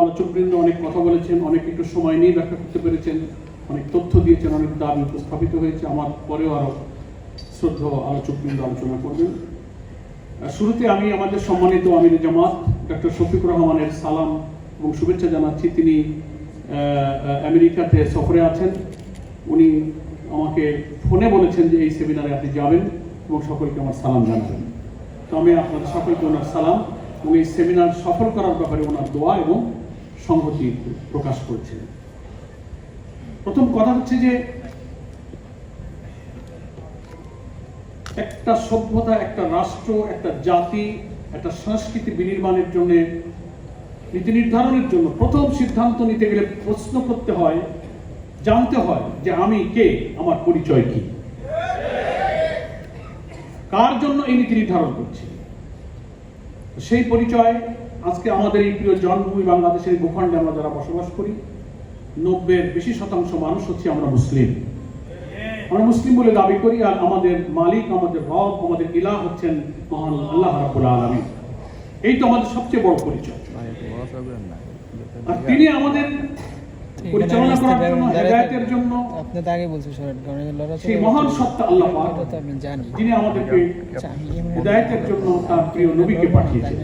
আলোচকবৃন্দ, অনেক কথা বলেছেন, অনেক একটু সময় নিয়ে ব্যাখ্যা করতে পেরেছেন, অনেক তথ্য দিয়েছেন, অনেক দাবি উপস্থাপিত হয়েছে। আমার পরেও আরও শ্রদ্ধ আলোচকবৃন্দ আলোচনা করবেন। শুরুতে আমি আমাদের সম্মানিত আমির জামাত ডক্টর শফিকুর রহমানের সালাম এবং শুভেচ্ছা জানাচ্ছি। তিনি আমেরিকাতে সফরে আছেন। উনি আমাকে ফোনে বলেছেন যে এই সেমিনারে আপনি যাবেন এবং সকলকে আমার সালাম জানাবেন। তো আমি আপনাদের সকলকে ওনার সালাম। এবং এই সেমিনার সফল করার ব্যাপারে ওনার দোয়া এবং সংহতি প্রকাশ করছেন প্রথম কথা হচ্ছে যে, একটা সভ্যতা, একটা রাষ্ট্র, একটা জাতি, একটা সংস্কৃতি বিনির্মাণের জন্য, নীতি নির্ধারণের জন্য প্রথম সিদ্ধান্ত নিতে গেলে প্রশ্ন করতে হয়, জানতে হয় যে আমি কে, আমার পরিচয় কি? কার জন্য এই নীতি নির্ধারণ করছি? সেই পরিচয় আজকে আমাদের এই প্রিয় জন্মভূমি বাংলাদেশের ভূখণ্ডে আমরা যারা বসবাস করি নব্বের বেশি শতাংশ মানুষ হচ্ছে আমরা মুসলিম। আমরা মুসলিম বলে দাবি করি আর আমাদের মালিক, আমাদের রব, আমাদের ইলা হচ্ছেন মহান আল্লাহ রাবুল আলমী এই তো আমাদের সবচেয়ে বড় পরিচয়। আর তিনি আমাদের পরিচালনা করার জন্য হেদায়েতের জন্য। আপনি তো আগে বলছেন শরৎ কারণ লড়াই সেই মহান সত্তা আল্লাহ পাক এটা তো আমি জানি। যিনি আমাদেরকে আচ্ছা, হেদায়েতের জন্য তার প্রিয় নবীকে পাঠিয়েছেন।